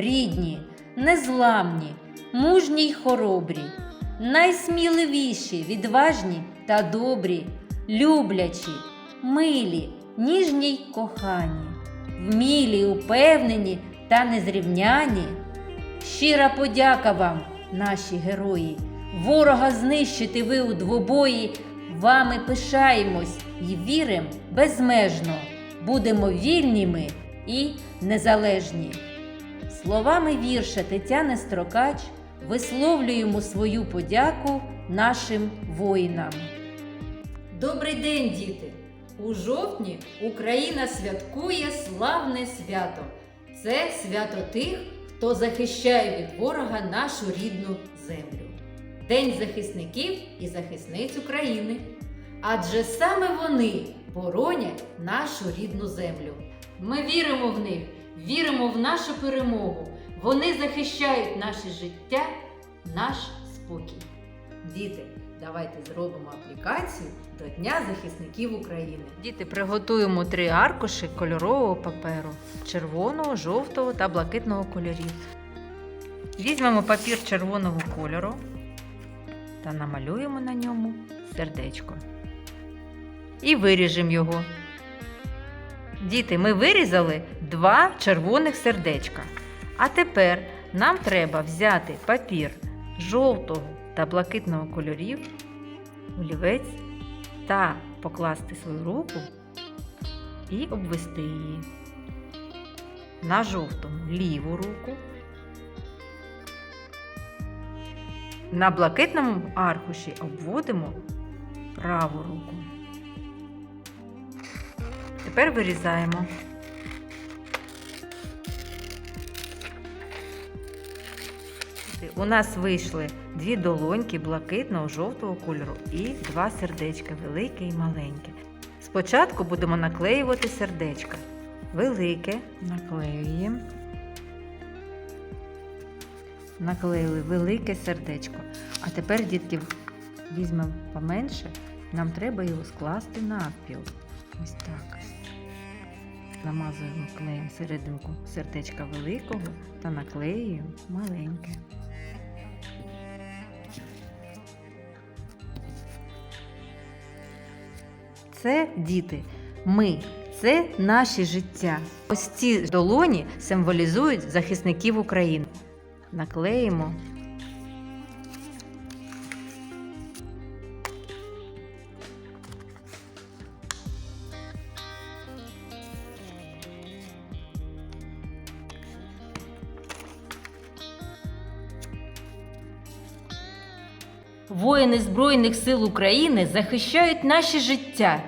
рідні, незламні, мужні й хоробрі, найсміливіші, відважні та добрі, люблячі, милі, ніжні й кохані, вмілі, упевнені та незрівняні. Щира подяка вам, наші герої. Ворога знищити ви у двобої. Вами пишаємось і вірим безмежно. Будемо вільніми і незалежні. Словами вірша Тетяни Строкач висловлюємо свою подяку нашим воїнам. Добрий день, діти! У жовтні Україна святкує славне свято. Це свято тих, хто захищає від ворога нашу рідну землю. День захисників і захисниць України. Адже саме вони боронять нашу рідну землю. Ми віримо в них, віримо в нашу перемогу. Вони захищають наше життя, наш спокій. Діти, давайте зробимо аплікацію до Дня захисників України. Діти, приготуємо три аркуші кольорового паперу червоного, жовтого та блакитного кольорів. Візьмемо папір червоного кольору та намалюємо на ньому сердечко. І виріжемо його. Діти, ми вирізали два червоних сердечка. А тепер нам треба взяти папір жовтого та блакитного кольорів, олівець та покласти свою руку і обвести її. На жовтому ліву руку. На блакитному аркуші обводимо праву руку. Тепер вирізаємо. У нас вийшли дві долоньки блакитного жовтого кольору і два сердечка велике і маленьке. Спочатку будемо наклеювати сердечка. Велике наклеюємо. Наклеїли велике сердечко. А тепер, дітки, візьмемо поменше. Нам треба його скласти навпіл. Ось так. Намазуємо клеєм серединку сердечка великого та наклеюємо маленьке. Це діти. Ми. Це наше життя. Ось ці долоні символізують захисників України. Наклеїмо. Воїни Збройних сил України захищають наше життя,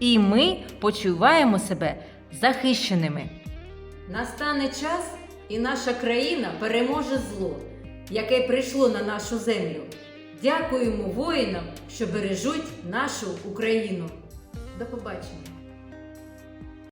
і ми почуваємо себе захищеними. Настане час, і наша країна переможе зло, яке прийшло на нашу землю. Дякуємо воїнам, що бережуть нашу Україну. До побачення!